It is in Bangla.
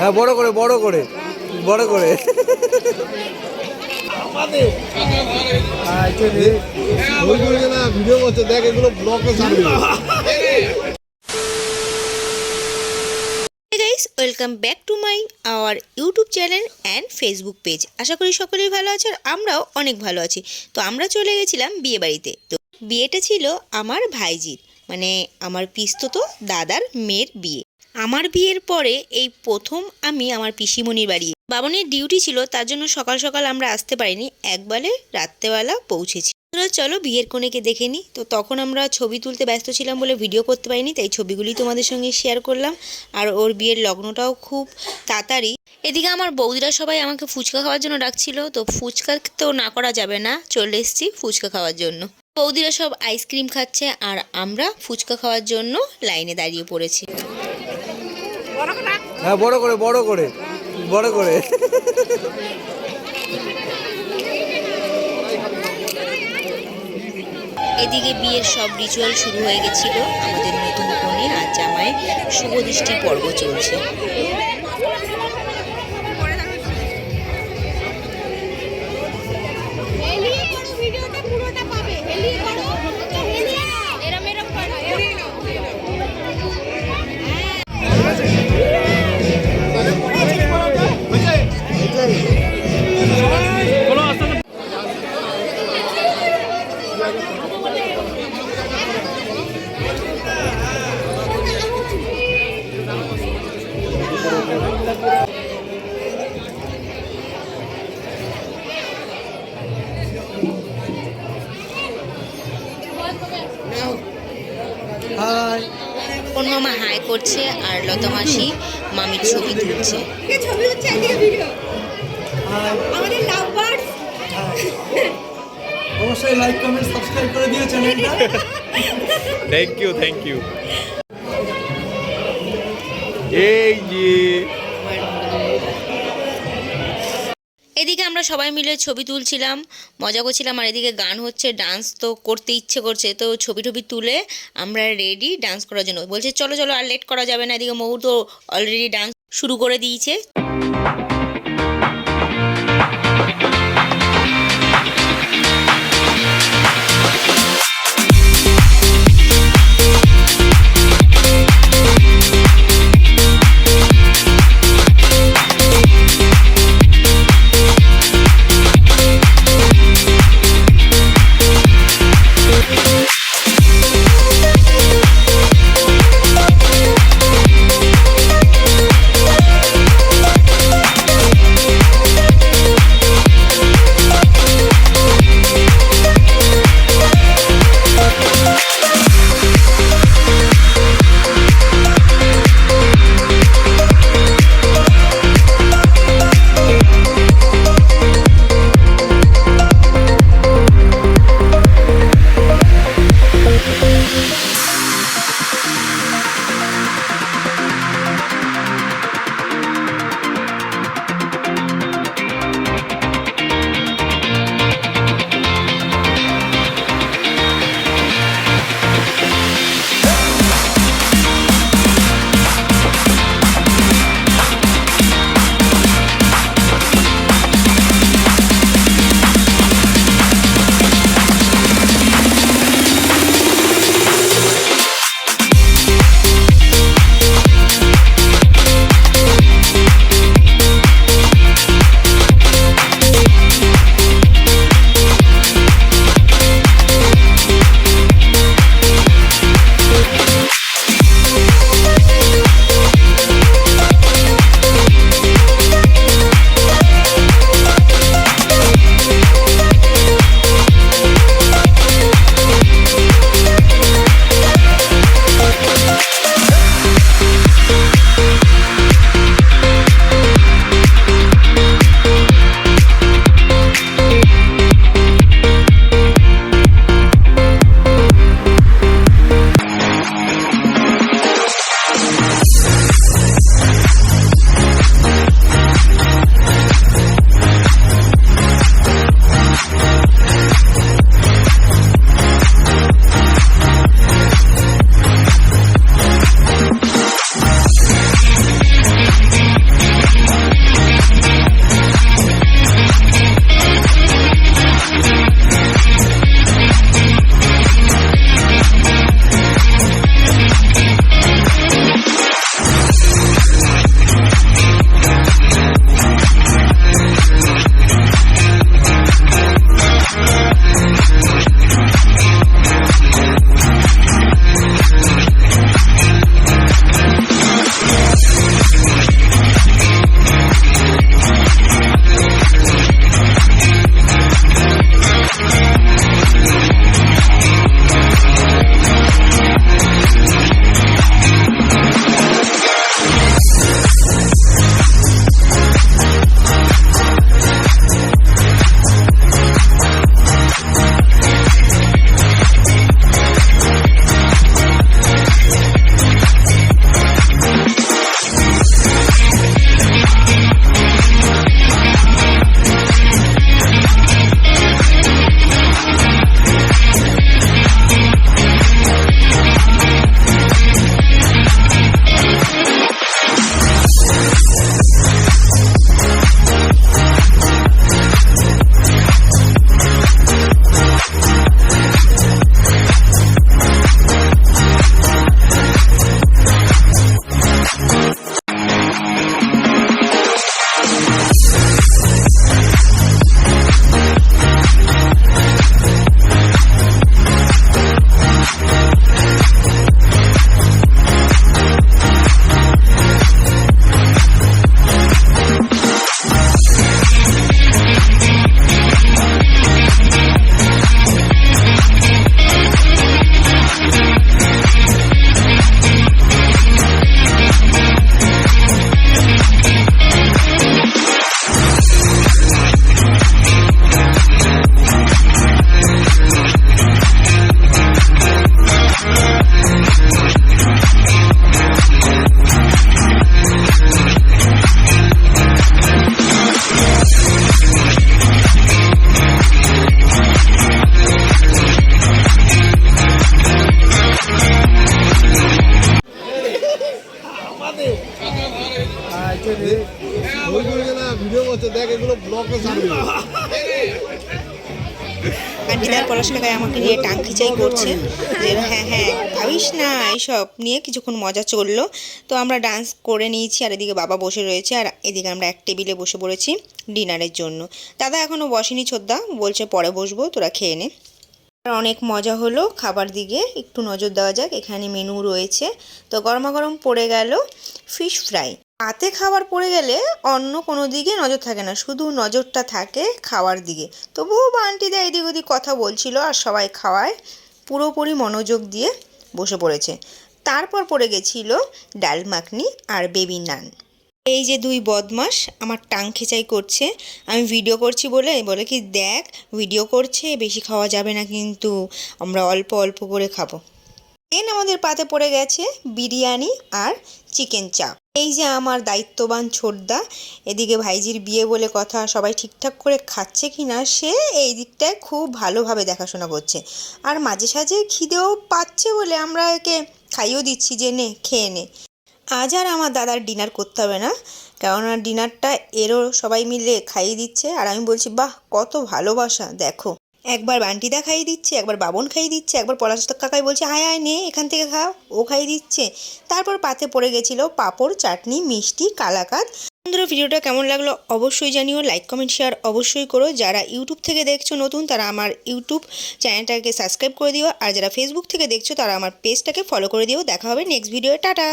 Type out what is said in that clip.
হ্যাঁ বড় করে বড় করে বড় করে। Video welcome back to my, our YouTube channel and Facebook page. আশা করি সকলেই ভালো আছো আর আমরাও অনেক ভালো আছি। তো আমরা চলে গেছিলাম বিয়ে বাড়িতে। তো বিয়েটা ছিল আমার ভাইজির মানে আমার পিস্তত দাদার মেয়ের বিয়ে। আমার বিয়ের পরে এই প্রথম আমি আমার পিসিমণির বাড়ি। বাবনের ডিউটি ছিল, তার জন্য সকাল সকাল আমরা আসতে পারিনি। একবারে রাত্রেবেলা পৌঁছেছি। চলো বিয়ের কোণেকে দেখে নিই তো তখন আমরা ছবি তুলতে ব্যস্ত ছিলাম বলে ভিডিও করতে পারিনি, তাই ছবিগুলি তোমাদের সঙ্গে শেয়ার করলাম। আর ওর বিয়ের লগ্নটাও খুব তাড়াতাড়ি। এদিকে আমার বৌদিরা সবাই আমাকে ফুচকা খাওয়ার জন্য ডাকছিল, তো ফুচকা তো না করা যাবে না, চলে এসেছি ফুচকা খাওয়ার জন্য। বৌদিরা সব আইসক্রিম খাচ্ছে, আর আমরা ফুচকা খাওয়ার জন্য লাইনে দাঁড়িয়ে পড়েছি। হ্যাঁ বড় করে বড় করে বড় করে। এদিকে বিয়ের সব রিচুয়াল শুরু হয়ে গেছিল আমাদের নতুন কনে আর জামায় শুভ দৃষ্টি পর্ব চলছে। হাই। কোন মামা হাই করছে আর লতা মাসি মামির ছবি তুলছে। কে ছবি হচ্ছে একদিকে ভিডিও। আমাদের লাভ বার্ডস অবশ্যই লাইক কমেন্ট সাবস্ক্রাইব করে দিও চ্যানেলটা থ্যাংক ইউ থ্যাংক ইউ এই যে আমরা সবাই মিলে ছবি তুলছিলাম, মজা করছিলাম, আর এদিকে গান হচ্ছে ডান্স তো করতে ইচ্ছে করছে, তো ছবি টবি তুলে আমরা রেডি ডান্স করার জন্য। বলছে, চলো চলো, আর লেট করা যাবে না। এদিকে মৌ তো অলরেডি ডান্স শুরু করে দিয়েছে। আমাকে নিয়ে করছে হ্যাঁ হ্যাঁ ভাবিস না, এইসব নিয়ে কিছুক্ষণ মজা চলল। তো আমরা ডান্স করে নিয়েছি আর এদিকে বাবা বসে রয়েছে আর এদিকে আমরা এক টেবিলে বসে পড়েছি ডিনারের জন্য। দাদা এখনও বসেনি, ছোদ্দা, বলছে পরে বসবো, তোরা খেয়ে নে। অনেক মজা হলো। খাবার দিকে একটু নজর দেওয়া যাক, এখানে মেনু রয়েছে। তো গরমা গরম পড়ে গেল ফিশ ফ্রাই হাতে খাবার পড়ে গেলে অন্য কোনো দিকে নজর থাকে না, শুধু নজরটা থাকে খাওয়ার দিকে। তবুও বান্টিদা এদিক ওদিক কথা বলছিল আর সবাই খাওয়ায় পুরোপুরি মনোযোগ দিয়ে বসে পড়েছে। তারপর পড়ে গেছিল ডাল মাখনি আর বেবি নান এই যে দুই বদমাস আমার টাং খেচাই করছে। আমি ভিডিও করছি বলে বলে কি, দেখ ভিডিও করছে, বেশি খাওয়া যাবে না কিন্তু, আমরা অল্প অল্প করে খাব। দেন আমাদের পাতে পড়ে গেছে বিরিয়ানি আর চিকেন চাপ। এই যে আমার দায়িত্ববান ছোটদা, এদিকে ভাইজির বিয়ে বলে কথা সবাই ঠিকঠাক করে খাচ্ছে কি না সে এই দিকটায় খুব ভালোভাবে দেখাশোনা করছে। আর মাঝে সাঝে খিদেও পাচ্ছে বলে আমরা একে খাইয়েও দিচ্ছি যে নে, খেয়ে নে। আজ আর আমার দাদার ডিনার করতে হবে না। কেননা ডিনারটা এরও সবাই মিলে খাইয়ে দিচ্ছে। আর আমি বলছি, বাহ, কত ভালোবাসা। দেখো, একবার বান্টিদা খাইয়ে দিচ্ছে, একবার বাবন খাইয়ে দিচ্ছে, একবার পলাশ কাকাই বলছে, আয় আয়, নে, এখান থেকে খা। ও খাইয়ে দিচ্ছে। তারপর পাতে পড়ে গেছিল পাঁপড়, চাটনি, মিষ্টি কালাকাত বন্ধুরা, ভিডিওটা কেমন লাগল অবশ্যই জানিও। লাইক কমেন্ট শেয়ার অবশ্যই করো। যারা ইউটিউব থেকে দেখছ নতুন, তারা আমার ইউটিউব চ্যানেলটাকে সাবস্ক্রাইব করে দিও। আর যারা ফেসবুক থেকে দেখছ, তারা আমার পেজটাকে ফলো করে দিও। দেখা হবে নেক্সট ভিডিও টাটা!